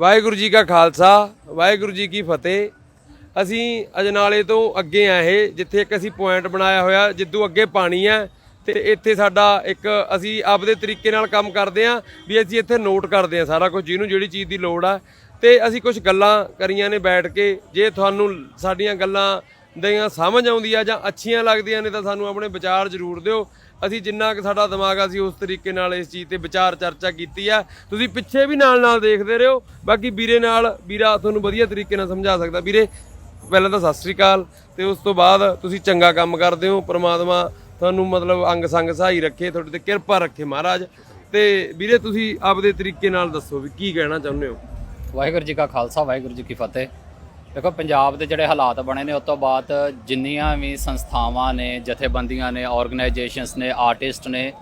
ਵਾਹਿਗੁਰੂ ਜੀ ਕਾ ਖਾਲਸਾ, ਵਾਹਿਗੁਰੂ ਜੀ ਕੀ ਫਤਿਹ। ਅਸੀਂ ਅਜਨਾਲੇ ਤੋਂ ਅੱਗੇ ਆ ਇਹ, ਜਿੱਥੇ ਇੱਕ ਅਸੀਂ ਪੁਆਇੰਟ ਬਣਾਇਆ ਹੋਇਆ, ਜਿੱਦੋਂ ਅੱਗੇ ਪਾਣੀ ਹੈ, ਤੇ ਇੱਥੇ ਸਾਡਾ ਇੱਕ ਅਸੀਂ ਆਪਦੇ ਤਰੀਕੇ ਨਾਲ ਕੰਮ ਕਰਦੇ ਆ ਵੀ ਅਸੀਂ ਇੱਥੇ ਨੋਟ ਕਰਦੇ ਆ ਸਾਰਾ ਕੁਝ, ਜਿਹਨੂੰ ਜਿਹੜੀ ਚੀਜ਼ ਦੀ ਲੋੜ ਆ। ਤੇ ਅਸੀਂ ਕੁਝ ਗੱਲਾਂ ਕਰੀਆਂ ਨੇ ਬੈਠ ਕੇ, ਜੇ ਤੁਹਾਨੂੰ ਸਾਡੀਆਂ ਗੱਲਾਂ ਦੀਆਂ ਸਮਝ ਆਉਂਦੀ ਆ ਜਾਂ ਅੱਛੀਆਂ ਲੱਗਦੀਆਂ ਨੇ ਤਾਂ ਸਾਨੂੰ ਆਪਣੇ ਵਿਚਾਰ ਜ਼ਰੂਰ ਦਿਓ। ਅਸੀਂ ਜਿੰਨਾ ਕਿ ਸਾਡਾ ਦਿਮਾਗ ਆ, ਅਸੀਂ ਉਸ ਤਰੀਕੇ ਨਾਲ ਇਸ ਚੀਜ਼ ਤੇ ਵਿਚਾਰ ਚਰਚਾ ਕੀਤੀ ਆ। ਤੁਸੀਂ ਪਿੱਛੇ ਵੀ ਨਾਲ ਨਾਲ ਦੇਖਦੇ ਰਹੋ। ਬਾਕੀ ਵੀਰੇ ਨਾਲ, ਵੀਰਾ ਤੁਹਾਨੂੰ ਵਧੀਆ ਤਰੀਕੇ ਨਾਲ ਸਮਝਾ ਸਕਦਾ। ਵੀਰੇ, ਪਹਿਲਾਂ ਤਾਂ ਸਤਿ ਸ੍ਰੀ ਅਕਾਲ, ਤੇ ਉਸ ਤੋਂ ਬਾਅਦ ਤੁਸੀਂ ਚੰਗਾ ਕੰਮ ਕਰਦੇ ਹੋ। ਪ੍ਰਮਾਤਮਾ ਤੁਹਾਨੂੰ ਮਤਲਬ ਅੰਗ ਸੰਗ ਸਹਾਈ ਰੱਖੇ, ਤੁਹਾਡੇ ਤੇ ਕਿਰਪਾ ਰੱਖੇ ਮਹਾਰਾਜ। ਤੇ ਵੀਰੇ, ਤੁਸੀਂ ਆਪਦੇ ਤਰੀਕੇ ਨਾਲ ਦੱਸੋ ਵੀ ਕੀ ਕਹਿਣਾ ਚਾਹੁੰਦੇ ਹੋ? ਵਾਹਿਗੁਰੂ ਜੀ ਕਾ ਖਾਲਸਾ, ਵਾਹਿਗੁਰੂ ਜੀ ਕੀ ਫਤਿਹ। ਦੇਖੋ, ਪੰਜਾਬ ਦੇ ਜਿਹੜੇ ਹਾਲਾਤ ਬਣੇ ਨੇ, ਉਸ ਤੋਂ ਬਾਅਦ ਜਿੰਨੀਆਂ ਵੀ ਸੰਸਥਾਵਾਂ ਨੇ, ਜਥੇਬੰਦੀਆਂ ਨੇ ਆਰਗੇਨਾਈਜੇਸ਼ਨਸ ਨੇ ਆਰਟਿਸਟ ਨੇ,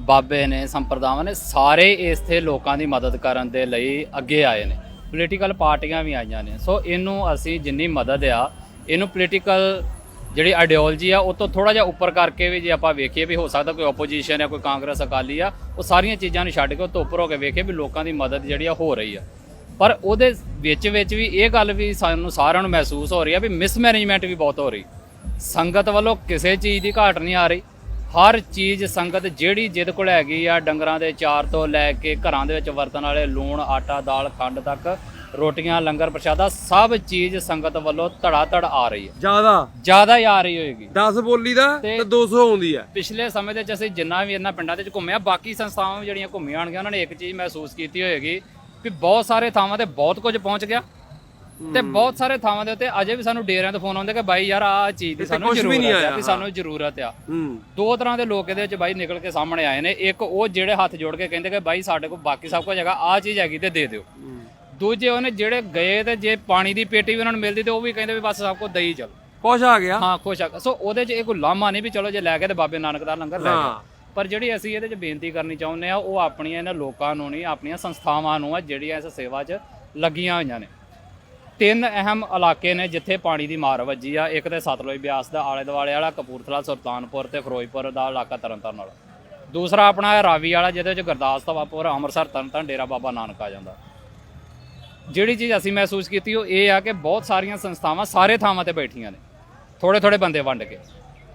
ਬਾਬੇ ਨੇ, ਸੰਪਰਦਾਵਾਂ ਨੇ, ਸਾਰੇ ਇਸਥੇ ਲੋਕਾਂ ਦੀ ਮਦਦ ਕਰਨ ਦੇ ਲਈ ਅੱਗੇ ਆਏ ਨੇ। ਪੋਲੀਟੀਕਲ ਪਾਰਟੀਆਂ ਵੀ ਆਈਆਂ ਨੇ। ਸੋ ਇਹਨੂੰ ਅਸੀਂ ਜਿੰਨੀ ਮਦਦ ਆ, ਇਹਨੂੰ ਪੋਲੀਟੀਕਲ ਜਿਹੜੀ ਆਈਡੀਓਲੋਜੀ ਆ, ਉਹ ਤੋਂ ਥੋੜਾ ਜਿਹਾ ਉੱਪਰ ਕਰਕੇ ਵੀ ਜੇ ਆਪਾਂ ਵੇਖੀਏ ਵੀ ਹੋ ਸਕਦਾ ਕੋਈ ਆਪੋਜੀਸ਼ਨ ਹੈ ਕੋਈ ਕਾਂਗਰਸ, ਅਕਾਲੀ ਆ, ਉਹ ਸਾਰੀਆਂ ਚੀਜ਼ਾਂ ਨੂੰ ਛੱਡ ਕੇ ਉਹ ਤੋਂ ਉੱਪਰ ਹੋ ਕੇ ਵੇਖੀਏ ਵੀ ਲੋਕਾਂ ਦੀ ਮਦਦ ਜਿਹੜੀ ਆ ਹੋ ਰਹੀ ਆ। ਪਰ ਉਹਦੇ ਵਿੱਚ ਵਿੱਚ ਵੀ ਇਹ ਗੱਲ ਵੀ ਸਾਨੂੰ ਸਾਰਿਆਂ ਨੂੰ ਮਹਿਸੂਸ ਹੋ ਰਹੀ ਆ ਵੀ ਮਿਸਮੈਨੇਜਮੈਂਟ ਵੀ ਬਹੁਤ ਹੋ ਰਹੀ। ਸੰਗਤ ਵੱਲੋਂ ਕਿਸੇ ਚੀਜ਼ ਦੀ ਘਾਟ ਨਹੀਂ ਆ ਰਹੀ। ਹਰ ਚੀਜ਼ ਸੰਗਤ ਜਿਹੜੀ ਜਿੱਦ ਕੋਲ ਹੈਗੀ ਆ ਡੰਗਰਾਂ ਦੇ ਚਾਰ ਤੋਂ ਲੈ ਕੇ ਘਰਾਂ ਦੇ ਵਿੱਚ ਵਰਤਣ ਵਾਲੇ ਲੂਣ ਆਟਾ ਦਾਲ ਖੰਡ ਤੱਕ ਰੋਟੀਆਂ ਲੰਗਰ ਪ੍ਰਸ਼ਾਦਾ ਸਭ ਚੀਜ਼ ਸੰਗਤ ਵੱਲੋਂ ਧੜਾ ਧੜ ਆ ਰਹੀ ਹੈ। ਜ਼ਿਆਦਾ? ਜ਼ਿਆਦਾ ਹੀ ਆ ਰਹੀ ਹੋਏਗੀ। 10 ਬੋਲੀ ਦਾ ਤੇ 200 ਆਉਂਦੀ ਆ ਪਿਛਲੇ ਸਮੇਂ ਦੇ ਵਿੱਚ ਅਸੀਂ ਜਿੰਨਾ ਵੀ ਇਹਨਾਂ ਪਿੰਡਾਂ ਦੇ ਵਿੱਚ ਘੁੰਮਿਆ ਬਾਕੀ ਸੰਸਥਾਵਾਂ ਜਿਹੜੀਆਂ ਘੁੰਮੀਆਂ ਹੋਣਗੀਆਂ ਉਹਨਾਂ ਨੇ ਇੱਕ ਚੀਜ਼ ਮਹਿਸੂਸ ਕੀਤੀ ਹੋਏਗੀ ਕਿ ਬਹੁਤ ਸਾਰੇ ਥਾਵਾਂ ਤੇ ਬਹੁਤ ਕੁਝ ਪਹੁੰਚ ਗਿਆ। ਤੇ ਬਹੁਤ ਸਾਰੇ ਥਾਵਾਂ ਦੇ ਉੱਤੇ ਅਜੇ ਵੀ ਸਾਨੂੰ ਡੇਰਿਆਂ ਤੋਂ ਫੋਨ ਆਉਂਦੇ ਕਿ ਬਾਈ ਯਾਰ ਆਹ ਚੀਜ਼ ਦੀ ਸਾਨੂੰ ਜ਼ਰੂਰਤ ਆ ਵੀ ਸਾਨੂੰ ਜ਼ਰੂਰਤ ਆ। ਦੋ ਤਰ੍ਹਾਂ ਦੇ ਲੋਕ ਇਹਦੇ ਵਿੱਚ ਬਾਈ ਨਿਕਲ ਕੇ ਸਾਹਮਣੇ ਆਏ ਨੇ। ਇੱਕ ਉਹ ਜਿਹੜੇ ਹੱਥ ਜੋੜ ਕੇ ਕਹਿੰਦੇ ਕਿ ਬਾਈ ਸਾਡੇ ਕੋਲ ਬਾਕੀ ਸਭ ਕੁਝ ਹੈਗਾ ਆਹ ਚੀਜ਼ ਹੈਗੀ ਤੇ ਦੇ ਦਿਓ। ਦੂਜੇ ਉਹਨੇ ਜਿਹੜੇ ਗਏ ਤੇ ਜੇ ਪਾਣੀ ਦੀ ਪੇਟੀ ਵੀ ਉਹਨਾਂ ਨੂੰ ਮਿਲਦੀ ਤੇ ਉਹ ਵੀ ਕਹਿੰਦੇ ਵੀ ਬਸ ਸਭ ਕੁਝ ਦਈ ਚਲੋ। ਕੁਛ ਆ ਗਿਆ। ਹਾਂ ਖੁਸ਼ ਆ ਸੋ ਉਹਦੇ 'ਚ ਇਹ ਕੋਈ ਲਾਮਾ ਨਹੀਂ ਵੀ ਚਲੋ ਜੇ ਲੈ ਗਏ ਤੇ ਬਾਬੇ ਨਾਨਕ ਦਾ ਲੰਗਰ ਲੈ। ਗਏ। ਪਰ ਜਿਹੜੀ ਅਸੀਂ ਇਹਦੇ 'ਚ ਬੇਨਤੀ ਕਰਨੀ ਚਾਹੁੰਦੇ ਆ ਉਹ ਆਪਣੀਆਂ ਇਹਨਾਂ ਲੋਕਾਂ ਨੂੰ ਨਹੀਂ, ਆਪਣੀਆਂ ਸੰਸਥਾਵਾਂ ਨੂੰ ਆ, ਜਿਹੜੀਆਂ ਇਸ ਸੇਵਾ 'ਚ ਲੱਗੀਆਂ ਹੋਈਆਂ ਨੇ। ਤਿੰਨ ਅਹਿਮ ਇਲਾਕੇ ਨੇ ਜਿੱਥੇ ਪਾਣੀ ਦੀ ਮਾਰ ਵੱਜੀ ਆ, ਇੱਕ ਤੇ ਸਤਲੁਜ ਬਿਆਸ ਦਾ, ਆਲੇ ਦੁਆਲੇ ਵਾਲਾ, ਕਪੂਰਥਲਾ, ਸੁਲਤਾਨਪੁਰ ਤੇ ਫਿਰੋਜ਼ਪੁਰ ਦਾ ਇਲਾਕਾ ਤਰਨਤਾਰਨ ਵਾਲਾ। ਦੂਸਰਾ ਆਪਣਾ ਹੈ ਰਾਵੀ ਵਾਲਾ, ਜਿਹਦੇ 'ਚ ਗੁਰਦਾਸਪੁਰ ਅੰਮ੍ਰਿਤਸਰ, ਤਰਨਤਾਰਨ, ਡੇਰਾ ਬਾਬਾ ਨਾਨਕ ਆ ਜਾਂਦਾ। ਜਿਹੜੀ ਚੀਜ਼ ਅਸੀਂ ਮਹਿਸੂਸ ਕੀਤੀ, ਉਹ ਇਹ ਆ ਕਿ ਬਹੁਤ ਸਾਰੀਆਂ ਸੰਸਥਾਵਾਂ ਸਾਰੇ ਥਾਵਾਂ ਤੇ ਬੈਠੀਆਂ ਨੇ ਥੋੜੇ ਥੋੜੇ ਬੰਦੇ ਵੰਡ ਕੇ।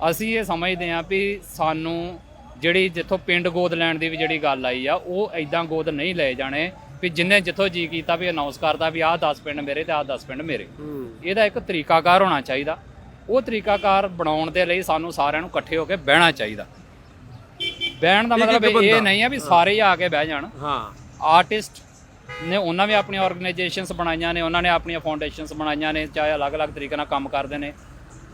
ਅਸੀਂ ਇਹ ਸਮਝਦੇ ਹਾਂ ਵੀ ਸਾਨੂੰ ਜਿਹੜੀ ਜਿੱਥੋਂ ਪਿੰਡ ਗੋਦ ਲੈਣ ਦੀ ਵੀ ਜਿਹੜੀ ਗੱਲ ਆਈ ਆ ਉਹ ਐਦਾਂ ਗੋਦ ਨਹੀਂ ਲਏ ਜਾਣੇ। ਵੀ ਜਿੰਨੇ ਜਿੱਥੋਂ ਜੀ ਕੀਤਾ ਵੀ ਅਨਾਉਂਸ ਕਰਦਾ ਵੀ ਆਹ 10 ਪਿੰਡ ਮੇਰੇ ਤੇ ਆਹ 10 ਪਿੰਡ ਮੇਰੇ। ਹੂੰ। ਇਹਦਾ ਇੱਕ ਤਰੀਕਾਕਾਰ ਹੋਣਾ ਚਾਹੀਦਾ। ਉਹ ਤਰੀਕਾਕਾਰ ਬਣਾਉਣ ਦੇ ਲਈ ਸਾਨੂੰ ਸਾਰਿਆਂ ਨੂੰ ਇਕੱਠੇ ਹੋ ਕੇ ਬਹਿਣਾ ਚਾਹੀਦਾ। ਬਹਿਣ ਦਾ ਮਤਲਬ। ਇਹ ਨਹੀਂ ਆ ਵੀ ਸਾਰੇ ਹੀ ਆ ਕੇ ਬਹਿ ਜਾਣ। ਹਾਂ। ਆਰਟਿਸਟ ਨੇ ਉਹਨਾਂ ਵੀ ਆਪਣੀਆਂ ਆਰਗੇਨਾਈਜੇਸ਼ਨਸ ਬਣਾਈਆਂ ਨੇ ਉਹਨਾਂ ਨੇ ਆਪਣੀਆਂ ਫਾਊਂਡੇਸ਼ਨਸ ਬਣਾਈਆਂ ਨੇ ਚਾਹੇ ਅਲੱਗ-ਅਲੱਗ ਤਰੀਕੇ ਨਾਲ ਕੰਮ ਕਰਦੇ ਨੇ।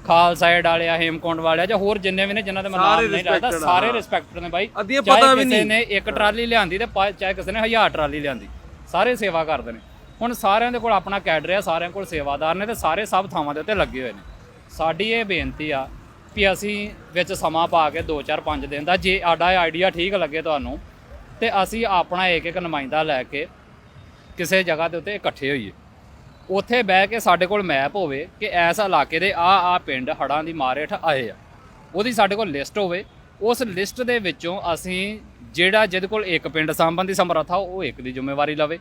ਖਾਲਸਾ ਏਡ ਵਾਲੇ ਆ ਹੇਮਕੁੰਡ ਵਾਲੇ ਆ ਜਾਂ ਹੋਰ ਜਿੰਨੇ ਵੀ ਨੇ ਜਿਨ੍ਹਾਂ ਦੇ ਮੈਂ ਨਾਮ ਨਹੀਂ ਆ, ਸਾਰੇ। ਰਿਸਪੈਕਟਡ ਨੇ ਬਾਈ ਅੱਧੀਆਂ ਚਾਹੇ ਪਤਾ ਵੀ ਕਿਸੇ। ਨੇ ਇੱਕ ਟਰਾਲੀ ਲਿਆਂਦੀ ਤੇ ਪਾ- ਚਾਹੇ ਕਿਸੇ ਨੇ ਹਜ਼ਾਰ ਟਰਾਲੀ ਲਿਆਂਦੀ ਸਾਰੇ ਸੇਵਾ ਕਰਦੇ ਨੇ ਹੁਣ ਸਾਰਿਆਂ ਦੇ ਕੋਲ ਆਪਣਾ ਕੈਡਰ ਆ ਸਾਰਿਆਂ ਕੋਲ ਸੇਵਾਦਾਰ ਨੇ ਤੇ ਸਾਰੇ ਸਭ ਥਾਵਾਂ ਦੇ ਉੱਤੇ ਲੱਗੇ ਹੋਏ ਨੇ ਸਾਡੀ ਇਹ ਬੇਨਤੀ ਆ ਵੀ ਅਸੀਂ ਵਿੱਚ ਸਮਾਂ ਪਾ ਕੇ 2 4 5 ਦਿਨ ਦਾ ਜੇ ਸਾਡਾ ਆਈਡੀਆ ਠੀਕ ਲੱਗੇ ਤੁਹਾਨੂੰ ਤੇ ਅਸੀਂ ਆਪਣਾ ਇੱਕ ਇੱਕ ਨੁਮਾਇੰਦਾ ਲੈ ਕੇ ਕਿਸੇ ਜਗ੍ਹਾ ਦੇ ਉੱਤੇ ਇਕੱਠੇ ਹੋਈਏ ਉੱਥੇ ਬਹਿ ਕੇ ਸਾਡੇ ਕੋਲ ਮੈਪ ਹੋਵੇ ਕਿ ਐਸ ਇਲਾਕੇ ਦੇ ਆ ਆ ਪਿੰਡ ਹੜਾਂ ਦੀ ਮਾਰ ਹੇਠ ਆਏ ਆ। ਉਹਦੀ ਸਾਡੇ ਕੋਲ ਲਿਸਟ ਹੋਵੇ। ਉਸ ਲਿਸਟ ਦੇ ਵਿੱਚੋਂ ਅਸੀਂ ਜਿਹੜਾ ਜਿਹਦੇ ਕੋਲ ਇੱਕ ਪਿੰਡ ਦੀ ਸਮਰੱਥਾ ਉਹ ਇੱਕ ਦੀ ਜ਼ਿੰਮੇਵਾਰੀ ਲਵੇ।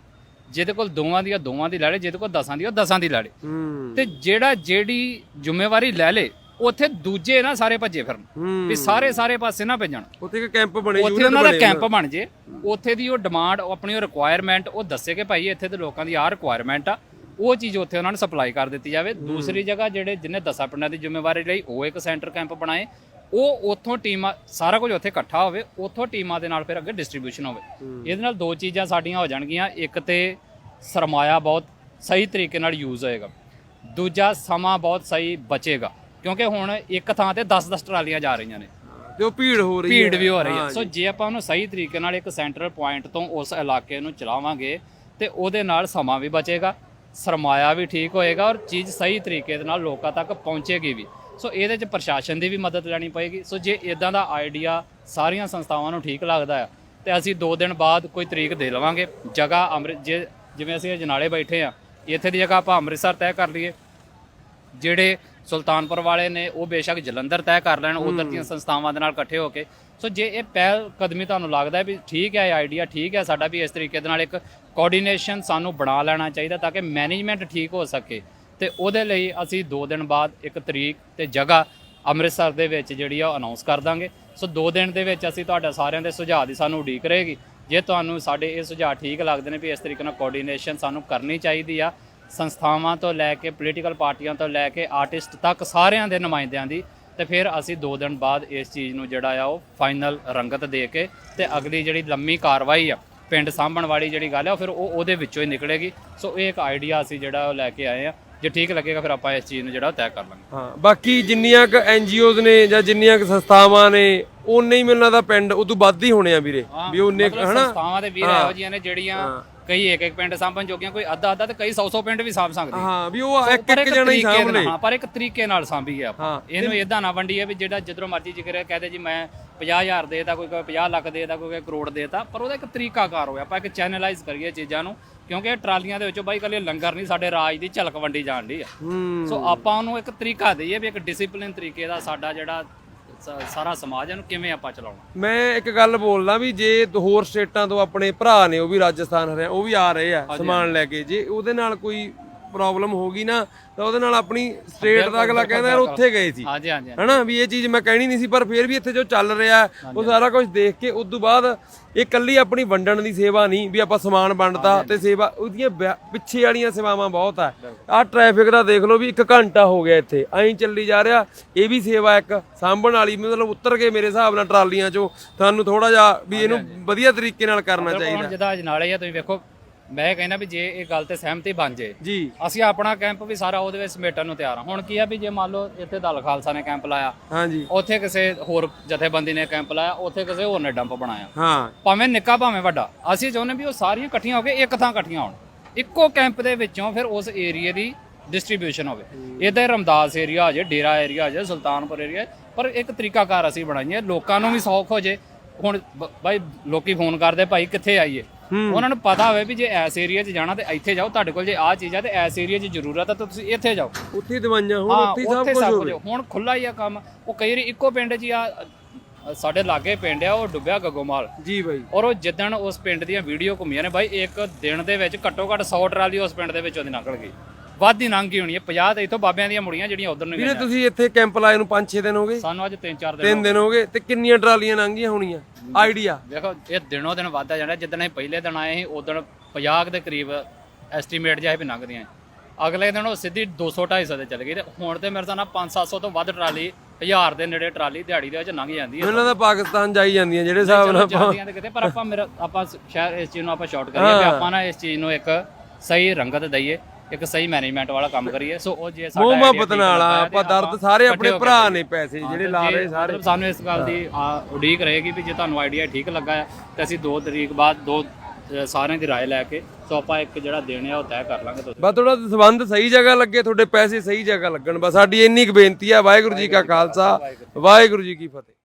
ਜਿਹਦੇ ਕੋਲ ਦੋਵਾਂ ਦੀ ਆ ਦੋਵਾਂ ਦੀ ਲੈ ਲੇ। ਜਿਹਦੇ ਕੋਲ ਦਸਾਂ ਦੀ ਆ ਉਹ ਦਸਾਂ ਦੀ ਲੈ ਲੇ। ਹੂੰ। ਤੇ ਜਿਹੜਾ ਜਿਹੜੀ ਜ਼ਿੰਮੇਵਾਰੀ ਲੈ ਲੇ ਉੱਥੇ ਦੂਜੇ ਨਾ ਸਾਰੇ ਭੱਜੇ ਫਿਰਨ। ਵੀ ਸਾਰੇ ਸਾਰੇ ਪਾਸੇ ਨਾ ਭੱਜਣ। ਉੱਥੇ ਇੱਕ ਕੈਂਪ ਬਣੇ ਉੱਥੇ ਉਹਨਾਂ ਦਾ ਕੈਂਪ ਬਣ ਜੇ। ਉੱਥੇ ਦੀ ਉਹ ਡਿਮਾਂਡ ਆਪਣੀ ਉਹ ਰਿਕੁਆਇਰਮੈਂਟ ਉਹ ਦੱਸੇ ਕਿ ਭਾਈ ਇੱਥੇ ਦੇ ਲੋਕਾਂ ਦੀ ਆਹ ਰਿਕੁਆਇਰਮੈਂਟ ਆ। ਉਹ ਚੀਜ਼ ਉੱਥੇ ਉਹਨਾਂ ਨੂੰ ਸਪਲਾਈ ਕਰ ਦਿੱਤੀ ਜਾਵੇ। ਦੂਸਰੀ ਜਗ੍ਹਾ ਜਿਹੜੇ ਜਿੰਨੇ ਦਸਾਂ ਪਿੰਡਾਂ ਦੀ ਜ਼ਿੰਮੇਵਾਰੀ ਲਈ ਉਹ ਇੱਕ ਸੈਂਟਰ ਕੈਂਪ ਬਣਾਏ। ਉਹ ਉੱਥੋਂ ਟੀਮਾਂ ਸਾਰਾ ਕੁਝ ਉੱਥੇ ਇਕੱਠਾ ਹੋਵੇ ਉੱਥੋਂ ਟੀਮਾਂ ਦੇ ਨਾਲ ਫਿਰ ਅੱਗੇ ਡਿਸਟ੍ਰੀਬਿਊਸ਼ਨ ਹੋਵੇ। ਇਹਦੇ ਨਾਲ ਦੋ ਚੀਜ਼ਾਂ ਸਾਡੀਆਂ ਹੋ ਜਾਣਗੀਆਂ। ਇੱਕ ਤੇ ਸਰਮਾਇਆ ਬਹੁਤ ਸਹੀ ਤਰੀਕੇ ਨਾਲ ਯੂਜ਼ ਹੋਏਗਾ। ਦੂਜਾ ਸਮਾਂ ਬਹੁਤ ਸਹੀ ਬਚੇਗਾ। ਕਿਉਂਕਿ ਹੁਣ ਇੱਕ ਥਾਂ ਤੇ 10-10 ਟਰਾਲੀਆਂ ਜਾ ਰਹੀਆਂ ਨੇ। ਤੇ ਉਹ ਭੀੜ ਹੋ ਰਹੀ ਹੈ। ਭੀੜ ਵੀ ਹੋ ਰਹੀ ਹੈ। ਸੋ ਜੇ। ਆਪਾਂ ਉਹਨੂੰ ਸਹੀ ਤਰੀਕੇ ਨਾਲ ਇੱਕ ਸੈਂਟਰਲ ਪੁਆਇੰਟ ਤੋਂ ਉਸ ਇਲਾਕੇ ਨੂੰ ਚਲਾਵਾਂਗੇ ਤੇ ਉਹਦੇ ਨਾਲ ਸਮਾਂ ਵੀ ਬਚੇਗਾ। ਸਰਮਾਇਆ ਵੀ ਠੀਕ ਹੋਏਗਾ ਔਰ ਚੀਜ਼ ਸਹੀ ਤਰੀਕੇ ਦੇ ਨਾਲ ਲੋਕਾਂ ਤੱਕ ਪਹੁੰਚੇਗੀ ਵੀ। ਸੋ ਇਹਦੇ 'ਚ ਪ੍ਰਸ਼ਾਸਨ ਦੀ ਵੀ ਮਦਦ ਲੈਣੀ ਪਏਗੀ। ਸੋ ਜੇ ਇਦਾਂ ਦਾ ਆਈਡੀਆ ਸਾਰੀਆਂ ਸੰਸਥਾਵਾਂ ਨੂੰ ਠੀਕ ਲੱਗਦਾ ਆ, ਤੇ ਅਸੀਂ 2 ਦਿਨ ਬਾਅਦ ਕੋਈ ਤਰੀਕ ਦੇ ਲਵਾਂਗੇ। ਜਗ੍ਹਾ ਅੰਮ੍ਰਿਤ ਜੇ, ਜਿਵੇਂ ਅਸੀਂ ਅਜਨਾਲੇ ਬੈਠੇ ਆ, ਇੱਥੇ ਦੀ ਜਗ੍ਹਾ ਆਪਾਂ ਅੰਮ੍ਰਿਤਸਰ ਤੈਅ ਕਰ ਲਈਏ, ਜਿਹੜੇ ਸੁਲਤਾਨਪੁਰ ਵਾਲੇ ਨੇ ਉਹ ਬੇਸ਼ੱਕ ਜਲੰਧਰ ਤੈਅ ਕਰ ਲੈਣ ਉਧਰ ਦੀਆਂ ਸੰਸਥਾਵਾਂ ਦੇ ਨਾਲ ਇਕੱਠੇ ਹੋ ਕੇ। ਸੋ ਜੇ ਇਹ ਪਹਿਲ ਕਦਮੀ ਤੁਹਾਨੂੰ ਲੱਗਦਾ ਹੈ ਵੀ ਠੀਕ ਹੈ ਇਹ ਆਈਡੀਆ ਠੀਕ ਹੈ ਸਾਡਾ ਵੀ ਇਸ ਤਰੀਕੇ ਦੇ ਨਾਲ ਇੱਕ ਕੋਆਰਡੀਨੇਸ਼ਨ ਸਾਨੂੰ ਬਣਾ ਲੈਣਾ ਚਾਹੀਦਾ ਤਾਂ ਕਿ ਮੈਨੇਜਮੈਂਟ ਠੀਕ ਹੋ ਸਕੇ। ਤੇ ਉਹਦੇ ਲਈ ਅਸੀਂ 2 ਦਿਨ ਬਾਅਦ ਇੱਕ ਤਰੀਕ ਤੇ ਜਗ੍ਹਾ ਅੰਮ੍ਰਿਤਸਰ ਦੇ ਵਿੱਚ ਜਿਹੜੀ ਆ ਉਹ ਅਨਾਉਂਸ ਕਰ ਦਾਂਗੇ। ਸੋ 2 ਦਿਨ ਦੇ ਵਿੱਚ ਅਸੀਂ ਤੁਹਾਡਾ ਸਾਰਿਆਂ ਦੇ ਸੁਝਾਅ ਦੀ ਸਾਨੂੰ ਉਡੀਕ ਰਹੇਗੀ। ਜੇ ਤੁਹਾਨੂੰ ਸਾਡੇ ਇਹ ਸੁਝਾਅ ਠੀਕ ਲੱਗਦੇ ਨੇ ਵੀ ਇਸ ਤਰੀਕੇ ਨਾਲ ਕੋਆਰਡੀਨੇਸ਼ਨ ਸਾਨੂੰ ਕਰਨੀ ਚਾਹੀਦੀ ਆ ਸੰਸਥਾਵਾਂ ਤੋਂ ਲੈ ਕੇ ਪੋਲੀਟੀਕਲ ਪਾਰਟੀਆਂ ਤੋਂ ਲੈ ਕੇ ਆਰਟਿਸਟ ਤੱਕ ਸਾਰਿਆਂ ਦੇ ਨੁਮਾਇੰਦਿਆਂ ਦੀ ਤੇ ਫਿਰ ਅਸੀਂ 2 ਦਿਨ ਬਾਅਦ ਇਸ ਚੀਜ਼ ਨੂੰ ਜਿਹੜਾ ਆ ਉਹ ਫਾਈਨਲ ਰੰਗਤ ਦੇ ਕੇ ਤੇ ਅਗਲੀ ਜਿਹੜੀ ਲੰਮੀ ਕਾਰਵਾਈ ਆ ਪਿੰਡ ਸਾਂਭਣ ਵਾਲੀ ਜਿਹੜੀ ਗੱਲ ਆ ਉਹ ਫਿਰ ਉਹ ਉਹਦੇ ਵਿੱਚੋਂ ਹੀ ਨਿਕਲੇਗੀ। ਸੋ ਇਹ ਇੱਕ ਆਈਡੀਆ ਅਸੀਂ ਜਿਹੜਾ ਉਹ ਲੈ ਕੇ ਆਏ ਆ। ਜੇ ਠੀਕ ਲੱਗੇਗਾ ਫਿਰ ਆਪਾਂ ਇਸ ਚੀਜ਼ ਨੂੰ ਜਿਹੜਾ ਉਹ ਤੈਅ ਕਰ ਲਾਂਗੇ। ਹਾਂ ਬਾਕੀ ਜਿੰਨੀਆਂ ਕ ਐਨਜੀਓਜ਼ ਨੇ ਜਾਂ ਜਿੰਨੀਆਂ ਕ ਸੰਸਥਾਵਾਂ ਨੇ ਉਨੇ ਹੀ ਮੈਨੂੰ ਲੱਗਦਾ ਪਿੰਡ ਉਦੋਂ ਵੱਧ ਹੀ ਹੋਣੇ ਆ ਵੀਰੇ। ਵੀ ਮਤਲਬ ਹਨਾ? ਸੰਸਥਾਵਾਂ ਦੇ ਵੀਰ ਇਹੋ ਜਿਹੀਆਂ ਨੇ ਜਿਹੜੀਆਂ ਕਈ ਇੱਕ ਇੱਕ ਪਿੰਡ ਸਾਂਭਣ ਜੋਗੀਆਂ ਕੋਈ ਅੱਧਾ ਅੱਧਾ ਤੇ ਕਈ 100 100 ਪਿੰਡ ਵੀ ਸਾਂਭ ਸਕਦੇ। ਹਾਂ ਵੀ ਉਹ ਇੱਕ ਇੱਕ ਜਣਾ ਹੀ ਸਾਂਭ ਲੇ ਹਾਂ ਪਰ ਇੱਕ ਤਰੀਕੇ ਨਾਲ ਸਾਂਭੀ ਹੈ ਆਪਾਂ। ਇਹਨੂੰ ਇਦਾਂ ਨਾ ਵੰਡੀਏ ਵੀ ਜਿਹੜਾ ਜਿੱਧਰੋਂ ਮਰਜ਼ੀ ਜ਼ਿਕਰ ਕਹਦੇ ਜੀ ਮੈਂ 50000 ਦੇਤਾ ਕੋਈ ਕਹੇ 50 ਲੱਖ ਦੇਤਾ ਕੋਈ ਕਹੇ ਕਰੋੜ ਦੇਤਾ ਪਰ ਉਹਦਾ ਇੱਕ ਤਰੀਕਾਕਾਰ ਹੋਇਆ। ਆਪਾਂ ਇੱਕ ਚੈਨਲਾਈਜ਼ ਕਰੀਏ ਚੀਜ਼ਾਂ ਨੂੰ ਕਿਉਂਕਿ ਇਹ ਟਰਾਲੀਆਂ ਦੇ ਵਿੱਚੋਂ ਬਾਈ ਕੱਲੇ ਲੰਗਰ ਨਹੀਂ ਸਾਡੇ ਰਾਜ ਦੀ ਝਲਕ ਵੰਡੀ ਜਾਣ ਦੀ ਆ। ਸੋ ਆਪਾਂ ਉਹਨੂੰ ਇੱਕ ਤਰੀਕਾ ਦਈਏ ਵੀ ਇੱਕ ਡਿਸਪਲਿਨ ਤਰੀਕੇ ਦਾ ਸਾਡਾ ਜਿਹੜਾ ਸ- ਸਾਰਾ ਸਮਾਜ ਇਹਨੂੰ ਕਿਵੇਂ ਆਪਾਂ ਚਲਾਉਣਾ? ਮੈਂ ਇੱਕ ਗੱਲ ਬੋਲਦਾ ਵੀ ਜੇ ਹੋਰ ਸਟੇਟਾਂ ਤੋਂ ਆਪਣੇ ਭਰਾ ਨੇ ਉਹ ਵੀ ਰਾਜਸਥਾਨ ਹਰਿਆ ਉਹ ਵੀ ਆ ਰਹੇ ਆ ਸਮਾਨ ਲੈ ਕੇ ਜੇ ਉਹਦੇ ਨਾਲ ਕੋਈ ਪ੍ਰੋਬਲਮ ਹੋ ਗਈ ਨਾ ਤਾਂ ਉਹਦੇ ਨਾਲ ਆਪਣੀ ਸਟੇਟ ਦਾ ਅਗਲਾ ਕਹਿੰਦਾ ਯਾਰ ਉੱਥੇ ਗਏ ਸੀ। ਹਾਂਜੀ ਹਾਂਜੀ ਹਨਾ ਵੀ ਇਹ ਚੀਜ਼ ਮੈਂ ਕਹਿਣੀ ਨਹੀਂ ਸੀ ਪਰ ਫਿਰ ਵੀ ਇੱਥੇ ਜੋ ਚੱਲ ਰਿਹਾ ਉਹ ਸਾਰਾ ਕੁਝ ਦੇਖ ਕੇ ਉਸ ਤੋਂ ਬਾਅਦ ਇਹ ਕੱਲੀ ਆਪਣੀ ਵੰਡਣ ਦੀ ਸੇਵਾ ਨਹੀਂ ਵੀ ਆਪਾਂ ਸਮਾਨ ਵੰਡਤਾ ਤੇ ਸੇਵਾ ਉਹਦੀਆਂ ਪਿੱਛੇ ਵਾਲੀਆਂ ਸੇਵਾਵਾਂ ਬਹੁਤ ਆ। ਆਹ ਟ੍ਰੈਫਿਕ ਦਾ ਦੇਖ ਲਓ ਵੀ 1 ਘੰਟਾ ਹੋ ਗਿਆ ਇੱਥੇ ਐਂ ਚੱਲੀ ਜਾ ਰਿਹਾ ਇਹ ਵੀ ਸੇਵਾ ਇੱਕ ਸਾਂਭਣ ਵਾਲੀ ਮਤਲਬ ਉੱਤਰ ਕੇ ਮੇਰੇ ਹਿਸਾਬ ਨਾਲ ਟਰਾਲੀਆਂ ਚੋਂ ਤੁਹਾਨੂੰ ਥੋੜਾ ਜਿਹਾ ਵੀ ਇਹਨੂੰ ਵਧੀਆ ਤਰੀਕੇ ਨਾਲ ਕਰਨਾ ਚਾਹੀਦਾ। ਜਿਹਦਾ ਅਜਨਾਲੇ ਆ ਤੁਸੀਂ ਵੇਖੋ ਮੈਂ ਕਹਿੰਦਾ ਵੀ ਜੇ ਇਹ ਗੱਲ ਤੇ ਸਹਿਮਤੀ ਬਣ ਜੇ ਜੀ। ਅਸੀਂ ਆਪਣਾ ਕੈਂਪ ਵੀ ਸਾਰਾ ਉਹਦੇ ਵਿੱਚ ਸਮੇਟਣ ਨੂੰ ਤਿਆਰ ਹਾਂ। ਹੁਣ ਕੀ ਆ ਵੀ ਜੇ ਮੰਨ ਲਓ ਇੱਥੇ ਦਲ ਖਾਲਸਾ ਨੇ ਕੈਂਪ ਲਾਇਆ ਹਾਂਜੀ। ਉੱਥੇ ਕਿਸੇ ਹੋਰ ਜਥੇਬੰਦੀ ਨੇ ਕੈਂਪ ਲਾਇਆ ਉੱਥੇ ਕਿਸੇ ਹੋਰ ਨੇ ਡੰਪ ਬਣਾਇਆ। ਹਾਂ। ਭਾਵੇਂ ਨਿੱਕਾ ਭਾਵੇਂ ਵੱਡਾ ਅਸੀਂ ਚਾਹੁੰਦੇ ਵੀ ਉਹ ਸਾਰੀਆਂ ਇਕੱਠੀਆਂ ਹੋ ਕੇ ਇੱਕ ਥਾਂ ਇਕੱਠੀਆਂ ਹੋਣ। ਇੱਕੋ ਕੈਂਪ ਦੇ ਵਿੱਚੋਂ ਫਿਰ ਉਸ ਏਰੀਆ ਦੀ ਡਿਸਟ੍ਰੀਬਿਊਸ਼ਨ ਹੋਵੇ। ਇਹਦਾ ਰਮਦਾਸ ਏਰੀਆ ਹੋ ਜੇ ਡੇਰਾ ਏਰੀਆ ਹੋ ਜੇ ਸੁਲਤਾਨਪੁਰ ਏਰੀਆ ਪਰ ਇੱਕ ਤਰੀਕਾਕਾਰ ਅਸੀਂ ਬਣਾਈਏ। ਲੋਕਾਂ ਨੂੰ ਵੀ ਸੌਖ ਹੋ ਜੇ। ਹੁਣ ਬਾਈ ਲੋਕੀ ਫੋਨ ਕਰਦੇ ਭਾਈ ਕਿੱਥੇ ਆਈਏ? ਉਹਨਾਂ ਨੂੰ ਪਤਾ ਹੋਵੇ ਵੀ ਜੇ ਐਸ ਏਰੀਆ 'ਚ ਜਾਣਾ ਤੇ ਇੱਥੇ ਜਾਓ ਤੁਹਾਡੇ ਕੋਲ ਜੇ ਆਹ ਚੀਜ਼ ਆ ਤੇ ਐਸ ਏਰੀਆ 'ਚ ਜ਼ਰੂਰਤ ਆ ਤਾਂ ਤੁਸੀਂ ਇੱਥੇ ਜਾਓ। ਉੱਥੇ ਦਵਾਈਆਂ ਹੁਣ ਹਾਂ ਉੱਥੇ ਹੀ ਉੱਥੇ ਸਭ ਕੁਝ ਸਭ ਹੋਵੇ। ਕੁਝ। ਹੁਣ ਖੁੱਲਾ ਹੀ ਆ ਕੰਮ। ਉਹ ਕਈ ਵਾਰੀ ਇੱਕੋ ਪਿੰਡ 'ਚ ਹੀ ਆ ਸਾਡੇ ਲਾਗੇ ਪਿੰਡ ਆ ਉਹ ਡੁੱਬਿਆ ਗੱਗੋਮਾਲ। ਜੀ ਬਾਈ। ਔਰ ਉਹ ਜਿੱਦਣ ਉਸ ਪਿੰਡ ਦੀਆਂ ਵੀਡੀਓ ਘੁੰਮੀਆਂ ਨੇ ਬਾਈ ਇੱਕ ਦਿਨ ਦੇ ਵਿੱਚ ਘੱਟੋ ਘੱਟ 100 ਟਰਾਲੀ ਉਸ ਪਿੰਡ ਦੇ ਵਿੱਚੋਂ ਦੀ ਨਿਕਲ ਗਈ। ਵੱਧ ਹੀ ਲੰਘ ਗਈ ਹੋਣੀ ਹੈ। 50 ਤੇ ਇਥੋਂ ਬਾਬਿਆਂ ਦੀਆਂ ਮੁੜੀਆਂ ਜਿਹੜੀਆਂ ਉਧਰ ਨੂੰ ਵੀਰੇ ਗਈਆਂ। ਤੁਸੀਂ ਇੱਥੇ ਕੈਂਪ ਲਾਏ ਨੂੰ 5-6 ਦਿਨ ਹੋ ਗਏ। ਸਾਨੂੰ ਅੱਜ 3-4 ਦਿਨ ਤਿੰਨ ਦਿਨ ਹੋ ਗਏ ਤੇ ਕਿੰਨੀਆਂ ਟਰਾਲੀਆਂ ਲੰਘੀਆਂ ਹੋਣੀਆਂ? ਆਈਡੀਆ ਵੇਖੋ ਇਹ ਦਿਨੋਂ ਦਿਨ ਵੱਧਦਾ ਜਾਣਾ ਜਿੱਦਣ ਅਸੀਂ ਪਹਿਲੇ ਦਿਨ ਆਏ ਸੀ ਉਦੋਂ 50 ਦੇ ਕਰੀਬ ਐਸਟੀਮੇਟ ਜਿਹਾ ਵੀ ਲੰਘਦੀਆਂ ਅਗਲੇ ਦਿਨ ਉਹ ਸਿੱਧੀ 200 250 ਤੇ ਚੱਲ ਗਈ ਤੇ ਹੁਣ ਤੇ ਮੇਰੇ ਸਾਨਾ 5-700 ਤੋਂ ਵੱਧ ਟਰਾਲੀ 1000 ਦੇ ਨੇੜੇ ਟਰਾਲੀ ਦਿਹਾੜੀ ਦੇ ਵਿੱਚ ਲੰਘ ਜਾਂਦੀ ਹੈ। ਮੈਨੂੰ ਲੱਗਦਾ ਪਾਕਿਸਤਾਨ ਜਾਈ ਜਾਂਦੀਆਂ ਜਿਹੜੇ ਹਿਸਾਬ ਚਲੋ ਨਾਲ ਜਾਂਦੀਆਂ ਤੇ ਕਿਤੇ ਪਰ ਆਪਾਂ ਮੇਰਾ ਆਪਾਂ ਸ਼ਾਇਦ ਇਸ ਚੀਜ਼ ਨੂੰ ਆਪਾਂ ਸ਼ਾਰਟ ਕਰੀਏ ਵੀ ਆਪਾਂ ਨਾ ਇਸ ਚੀਜ਼ ਨੂੰ ਇੱਕ ਸਹੀ ਰੰਗਤ ਦਈਏ। ਇੱਕ ਸਹੀ ਮੈਨੇਜਮੈਂਟ ਵਾਲਾ ਕੰਮ ਕਰੀਏ ਸੋ ਉਹ ਜੇ ਸਾਡਾ ਮੋਹ idea ਮੁਹੱਬਤ ਠੀਕ ਨਾਲ ਆ, ਲੱਗਾ ਤੇ ਆਪਾਂ ਦਰਦ ਸਾਰੇ ਇਕੱਠੇ ਆਪਣੇ ਹੋ ਕੇ ਭਰਾ ਕਰੀਏ। ਨੇ ਪੈਸੇ ਹਾਂ, ਜਿਹੜੇ ਤੇ ਲਾ ਜੇ ਰਹੇ ਸਾਰੇ ਮਤਲਬ ਸਾਨੂੰ ਇਸ ਗੱਲ ਦੀ ਆ, ਉਡੀਕ ਰਹੇਗੀ ਵੀ ਜੇ ਤੁਹਾਨੂੰ ਆਈਡੀਆ ਠੀਕ ਲੱਗਾ ਹੈ ਤੇ ਅਸੀਂ 2 ਤਰੀਕ ਬਾਅਦ ਦੋ ਅ, ਸਾਰਿਆਂ ਦੀ رائے ਲੈ ਕੇ ਸੋ ਆਪਾਂ ਇੱਕ ਜਿਹੜਾ ਦੇਣੇ ਆ ਉਹ ਤੈਅ ਕਰ ਲਾਂਗੇ ਤੁਸੀਂ ਬਸ ਥੋੜਾ ਸਬੰਧ ਸਹੀ ਜਗ੍ਹਾ ਲੱਗੇ ਤੁਹਾਡੇ ਪੈਸੇ ਸਹੀ ਜਗ੍ਹਾ ਲੱਗਣ ਬਸ ਸਾਡੀ ਇੰਨੀ ਕੁ ਬੇਨਤੀ ਆ ਵਾਹਿਗੁਰੂ ਜੀ ਕਾ ਖਾਲਸਾ ਵਾਹਿਗੁਰੂ ਜੀ ਕੀ ਫਤਿਹ